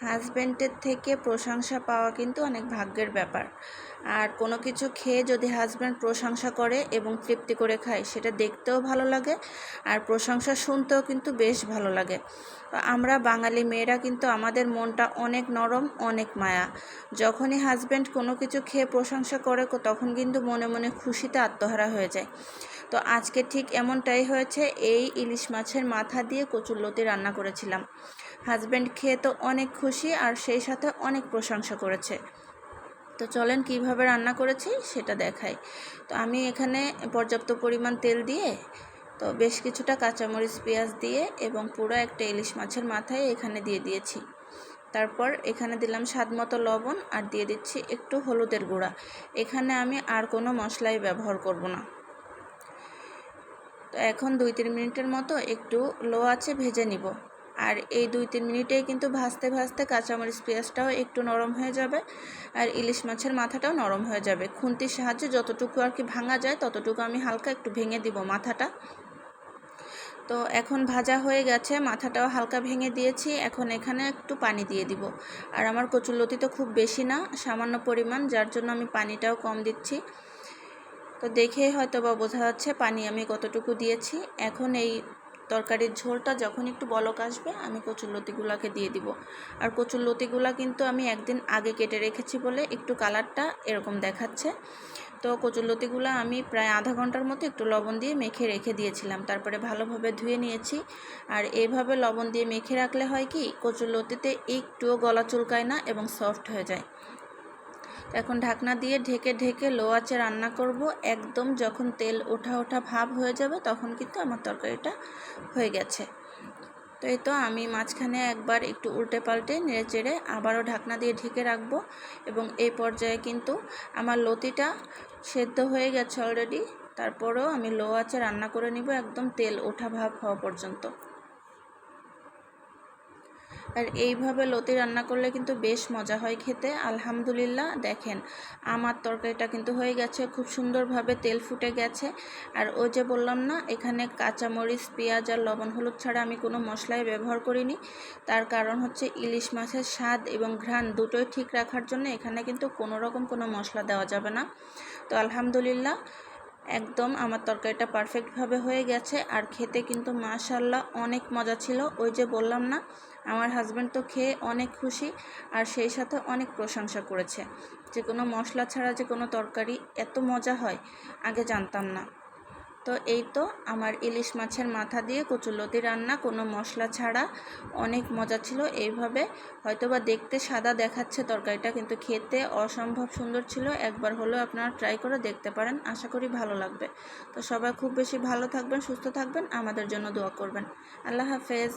হাজব্যান্ডের থেকে প্রশংসা পাওয়া কিন্তু অনেক ভাগ্যের ব্যাপার। আর কোনো কিছু খেয়ে যদি হাজব্যান্ড প্রশংসা করে এবং তৃপ্তি করে খায়, সেটা দেখতেও ভালো লাগে আর প্রশংসা শুনতেও কিন্তু বেশ ভালো লাগে। আমরা বাঙালি মেয়েরা কিন্তু আমাদের মনটা অনেক নরম, অনেক মায়া। যখনই হাজব্যান্ড কোনো কিছু খেয়ে প্রশংসা করে তখন কিন্তু মনে মনে খুশিতে আত্মহারা হয়ে যায়। তো আজকে ঠিক এমনটাই হয়েছে, এই ইলিশ মাছের মাথা দিয়ে কচুরলতি রান্না করেছিলাম। হাজব্যান্ড খেয়ে তো অনেক খুশি আর সেই সাথে অনেক প্রশংসা করেছে। তো চলেন কীভাবে রান্না করেছি সেটা দেখাই। তো আমি এখানে পর্যাপ্ত পরিমাণ তেল দিয়ে, তো বেশ কিছুটা কাঁচামরিচ, পেঁয়াজ দিয়ে এবং পুরো একটা ইলিশ মাছের মাথায় এখানে দিয়ে দিয়েছি। তারপর এখানে দিলাম স্বাদ মতো লবণ আর দিয়ে দিচ্ছি একটু হলুদের গুঁড়া। এখানে আমি আর কোনো মশলাই ব্যবহার করব না। তো এখন দুই তিন মিনিটের মতো একটু লো আছে ভেজে নিব। আর এই দুই তিন মিনিটেই কিন্তু ভাজতে ভাজতে কাঁচামরিচ পেঁয়াজটাও একটু নরম হয়ে যাবে আর ইলিশ মাছের মাথাটাও নরম হয়ে যাবে। খুন্তির সাহায্যে যতটুকু আর কি ভাঙা যায় ততটুকু আমি হালকা একটু ভেঙে দিব মাথাটা। তো এখন ভাজা হয়ে গেছে, মাথাটাও হালকা ভেঙে দিয়েছি। এখন এখানে একটু পানি দিয়ে দিব। আর আমার কচুরলতি তো খুব বেশি না, সামান্য পরিমাণ, যার জন্য আমি পানিটাও কম দিচ্ছি। তো দেখে হয়তো বা বোঝা যাচ্ছে পানি আমি কতটুকু দিয়েছি। এখন এই তরকারির ঝোলটা যখন একটু বলক আসবে, আমি কচুর লতিগুলাকে দিয়ে দিব। আর কচুর লতিগুলা কিন্তু আমি একদিন আগে কেটে রেখেছি বলে একটু কালারটা এরকম দেখাচ্ছে। তো কচুর লতিগুলো আমি প্রায় আধা ঘণ্টার মতো একটু লবণ দিয়ে মেখে রেখে দিয়েছিলাম। তারপরে ভালোভাবে ধুয়ে নিয়েছি। আর এইভাবে লবণ দিয়ে মেখে রাখলে হয় কি, কচুর লতিতে একটুও গলা চুলকায় না এবং সফট হয়ে যায়। এখন ঢাকনা দিয়ে ঢেকে ঢেকে লো আঁচে রান্না করব। একদম যখন তেল ওঠা ওঠা ভাব হয়ে যাবে তখন কিন্তু আমার তরকারিটা হয়ে গেছে। তো এই তো আমি মাঝখানে একবার একটু উল্টে পাল্টে নেড়ে চেড়ে আবারও ঢাকনা দিয়ে ঢেকে রাখব এবং এই পর্যায়ে কিন্তু আমার লতিটা সেদ্ধ হয়ে গেছে অলরেডি তারপরেও আমি লো আঁচে রান্না করে নিব একদম তেল ওঠা ভাব হওয়া পর্যন্ত। আর এইভাবে লতি রান্না করলে কিন্তু বেশ মজা হয় খেতে। আলহামদুলিল্লাহ, দেখেন, আমার তরকারিটা কিন্তু হয়ে গেছে, খুব সুন্দরভাবে তেল ফুটে গেছে। আর ওই যে বললাম না, এখানে কাঁচামরিচ, পেঁয়াজ আর লবণ হলুদ ছাড়া আমি কোনো মশলাই ব্যবহার করিনি। তার কারণ হচ্ছে ইলিশ মাছের স্বাদ এবং ঘ্রাণ দুটোই ঠিক রাখার জন্য এখানে কিন্তু কোনো রকম কোনো মশলা দেওয়া যাবে না। তো আলহামদুলিল্লাহ একদম, আমার তরকারিটা পারফেক্টভাবে হয়ে গেছে। আর খেতে কিন্তু মাশাল্লাহ অনেক মজা ছিল। ওই যে বললাম না, আমার হাজব্যান্ড তো খেয়ে অনেক খুশি আর সেই সাথে অনেক প্রশংসা করেছে। যে কোনো মশলা ছাড়া যে কোনো তরকারি এত মজা হয়, আগে জানতাম না। তো এই তো আমার ইলিশ মাছের মাথা দিয়ে কচুলতি রান্না, কোনো মশলা ছাড়া অনেক মজা ছিল। এইভাবে হয়তোবা দেখতে সাদা দেখাচ্ছে তরকারিটা, কিন্তু খেতে অসম্ভব সুন্দর ছিল। একবার হলেও আপনারা ট্রাই করে দেখতে পারেন, আশা করি ভালো লাগবে। তো সবাই খুব বেশি ভালো থাকবেন, সুস্থ থাকবেন, আমাদের জন্য দোয়া করবেন। আল্লাহ হাফেজ।